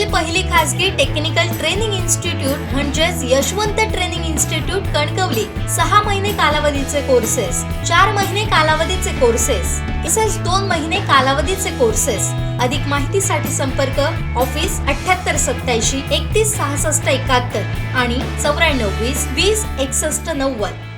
देशातील पहिली खासगी टेक्निकल ट्रेनिंग इन्स्टिट्यूट म्हणजेच यशवंत ट्रेनिंग इन्स्टिट्यूट कणकवली. सहा महिने कालावधीचे कोर्सेस चार महिने कालावधीचे कोर्सेस तसेच दोन महिने कालावधीचे कोर्सेस अधिक माहितीसाठी संपर्क ऑफिस अठ्याहत्तर सत्याऐंशी एकतीस सहासष्ट एकाहत्तर आणि चौऱ्याण्णव वीस वीस एकसष्ट नव्वद.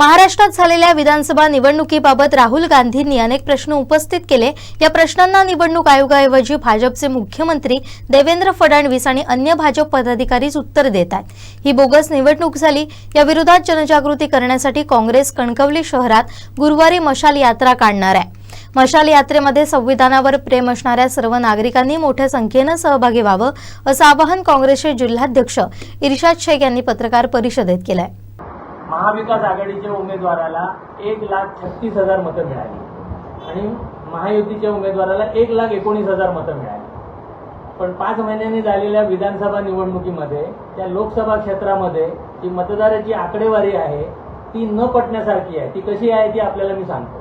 महाराष्ट्रात झालेल्या विधानसभा निवडणुकीबाबत राहुल गांधींनी अनेक प्रश्न उपस्थित केले. या प्रश्नांना निवडणूक आयोगाऐवजी भाजपचे मुख्यमंत्री देवेंद्र फडणवीस आणि अन्य भाजप पदाधिकारीच उत्तर देत आहेत. ही बोगस निवडणूक झाली. या विरोधात जनजागृती करण्यासाठी काँग्रेस कणकवली शहरात गुरुवारी मशाल यात्रा काढणार आहे. मशाल यात्रेमध्ये संविधानावर प्रेम असणाऱ्या सर्व नागरिकांनी मोठ्या संख्येनं सहभागी व्हावं असं आवाहन काँग्रेसचे जिल्हाध्यक्ष इर्शाद शेख यांनी पत्रकार परिषदेत केलंय. महाविकास आघाडीच्या उमेदवाराला एक लाख छत्तीस हजार मतं मिळाली. आणि महायुतीच्या उमेदवाराला एक लाख एकोणीस हजार मतं मिळाली. पण पाच महिन्यांनी झालेल्या विधानसभा निवडणुकीमध्ये त्या लोकसभा क्षेत्रामध्ये जी मतदाराची आकडेवारी आहे ती न पटण्यासारखी आहे. ती कशी आहे ती आपल्याला मी सांगतो.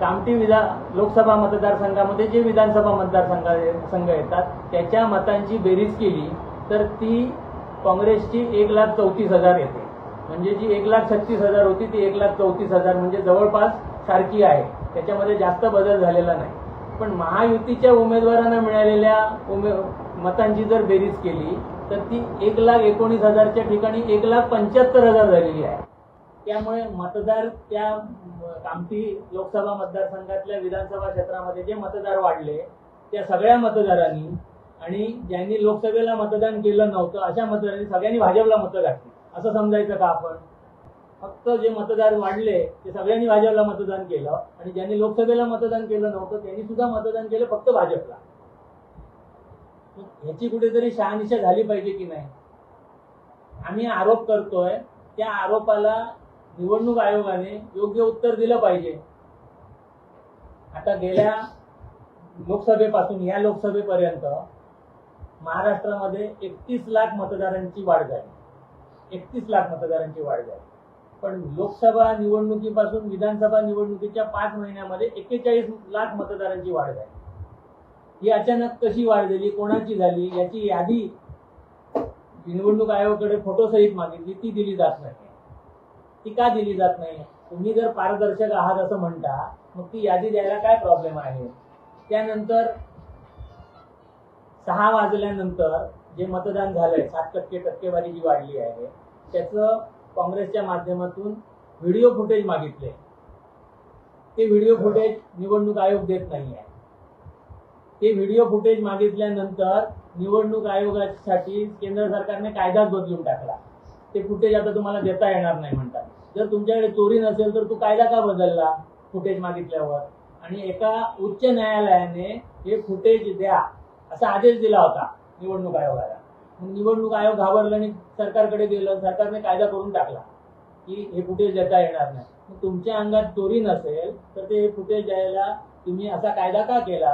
कामठी विधा लोकसभा मतदारसंघामध्ये जे विधानसभा मतदारसंघ संघ येतात त्याच्या मतांची बेरीज केली तर ती काँग्रेसची एक लाख चौतीस हजार येते. म्हणजे जी एक लाख छत्तीस हजार होती ती एक लाख चौतीस हजार म्हणजे जवळपास सारखी आहे. त्याच्यामध्ये जास्त बदल झालेला नाही. पण महायुतीच्या उमेदवारांना मिळालेल्या उमे मतांची जर बेरीज केली तर ती एक लाख एकोणीस हजारच्या ठिकाणी एक लाख पंच्याहत्तर हजार झालेली आहे. त्यामुळे मतदार त्या म, कामठी लोकसभा मतदारसंघातल्या विधानसभा क्षेत्रामध्ये जे मतदार वाढले त्या सगळ्या मतदारांनी आणि ज्यांनी लोकसभेला मतदान केलं नव्हतं अशा मतदारांनी सगळ्यांनी भाजपला मतं घातली. असं समजायचं का आपण? फक्त जे मतदार वाढले ते सगळ्यांनी भाजपला मतदान केलं आणि ज्यांनी लोकसभेला मतदान केलं नव्हतं त्यांनी सुद्धा मतदान केलं फक्त भाजपला. ह्याची कुठेतरी शहानिशा झाली पाहिजे की नाही? आम्ही आरोप करतोय त्या आरोपाला निवडणूक आयोगाने योग्य उत्तर दिलं पाहिजे. आता गेल्या लोकसभेपासून या लोकसभेपर्यंत महाराष्ट्रामध्ये एकतीस लाख मतदारांची वाढ झाली. एकतीस लाख मतदारांची वाढ झाली. पण लोकसभा निवडणुकीपासून विधानसभा निवडणुकीच्या पाच महिन्यामध्ये एक्केचाळीस लाख मतदारांची वाढ झाली. ही अचानक कशी वाढ झाली कोणाची झाली याची यादी निवडणूक आयोगाकडे फोटोसहित मागितली ती दिली जात नाही. ती का दिली जात नाही? तुम्ही जर पारदर्शक आहात असं म्हणता मग ती यादी द्यायला काय प्रॉब्लेम आहे? त्यानंतर सहा वाजल्यानंतर जे मतदान झालंय सात टक्के टक्केवारी जी वाढली आहे. त्याचं काँग्रेसच्या माध्यमातून व्हिडिओ फुटेज मागितले ते व्हिडिओ फुटेज निवडणूक आयोग देत नाही आहे ते व्हिडिओ फुटेज मागितल्यानंतर निवडणूक आयोगासाठी केंद्र सरकारने कायदाच बदलून टाकला. ते फुटेज आता तुम्हाला देता येणार नाही म्हणतात. जर तुमच्याकडे चोरी नसेल तर तू कायदा का बदलला फुटेज मागितल्यावर? आणि एका उच्च न्यायालयाने हे फुटेज द्या असा आदेश दिला होता. निवडणूक आयोगाला मग निवडणूक आयोग घाबरलं आणि सरकारकडे गेलं सरकारने कायदा करून टाकला की हे फुटेज देता येणार नाही. मग तुमच्या अंगात चोरी नसेल तर ते फुटेज द्यायला तुम्ही असा कायदा का केला?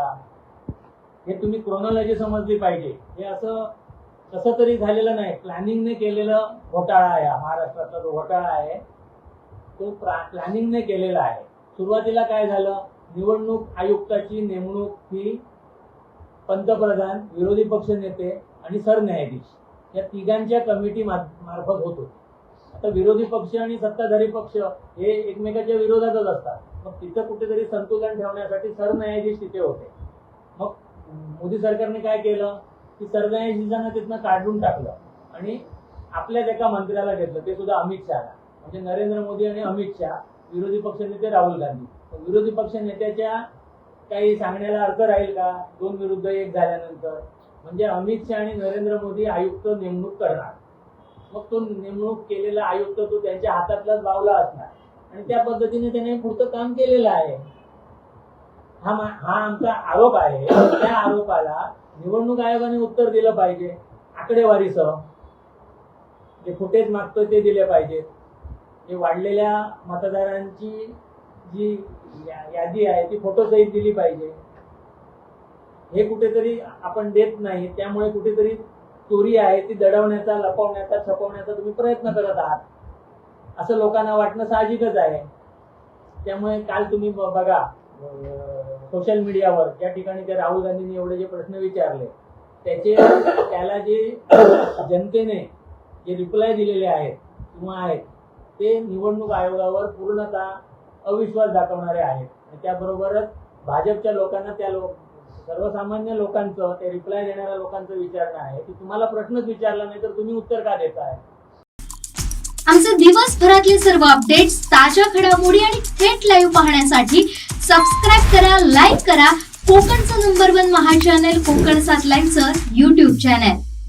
हे तुम्ही क्रोनॉलॉजी समजली पाहिजे. हे असं कसं तरी झालेलं नाही. प्लॅनिंगने केलेलं घोटाळा आहे. महाराष्ट्रातला जो घोटाळा आहे तो प्लॅनिंगने केलेला आहे. सुरुवातीला काय झालं? निवडणूक आयुक्ताची नेमणूक ही पंतप्रधान विरोधी पक्ष नेते आणि सरन्यायाधीश या तिघांच्या कमिटी मार्फत होत होते. आता विरोधी पक्ष आणि सत्ताधारी पक्ष हे एकमेकाच्या विरोधातच असतात. मग तिथं कुठेतरी संतुलन ठेवण्यासाठी सरन्यायाधीश तिथे होते. मग मोदी सरकारने काय केलं? की सरन्यायाधीशांना तिथनं काढून टाकलं. आणि आपल्याच एका मंत्र्याला घेतलं. ते सुद्धा अमित शहाला. म्हणजे नरेंद्र मोदी आणि अमित शहा विरोधी पक्षनेते राहुल गांधी. विरोधी पक्ष नेत्याच्या काही सांगण्याला अर्थ राहील का? दोन विरुद्ध एक झाल्यानंतर. म्हणजे अमित शहा आणि नरेंद्र मोदी आयुक्त नेमणूक करणार. मग तो नेमणूक केलेला आयुक्त तो त्यांच्या हातातलाच बावला असणार. आणि त्या पद्धतीने त्याने पुढचं काम केलेलं आहे. हा मा- हा आमचा आरोप आहे. त्या आरोपाला निवडणूक आयोगाने उत्तर दिलं पाहिजे. आकडेवारीसह. जे फुटेज मागतोय ते दिले पाहिजेत. जे वाढलेल्या मतदारांची जी यादी आहे ती फोटो सहित दिली पाहिजे. हे कुठेतरी आपण देत नाही त्यामुळे कुठेतरी चोरी आहे ती दडवण्याचा लपवण्याचा छपवण्याचा तुम्ही प्रयत्न करत आहात. असं लोकांना वाटणं साहजिकच आहे. त्यामुळे काल तुम्ही बघा सोशल मीडियावर ज्या ठिकाणी त्या राहुल गांधींनी एवढे जे प्रश्न विचारले त्याचे त्याला जे जनतेने जे रिप्लाय दिलेले आहेत किंवा आहेत ते निवडणूक आयोगावर पूर्णतः अविश्वास दाखवणारे आहेत. त्याबरोबरच भाजपच्या लोकांना त्या लोक सर्वसामान्य लोकांचं ते रिप्लाय देणाऱ्या लोकांचं विचारणं आहे. की तुम्हाला प्रश्नच विचारला नाही तर तुम्ही उत्तर का देताय? आमचे दिवसभरातले सर्व अपडेट्स ताज्या घडामोडी आणि थेट लाईव्ह पाहण्यासाठी सबस्क्राईब करा लाईक करा. कोकणचं नंबर वन महा चॅनल कोकण सात लाईनचं युट्यूब चॅनल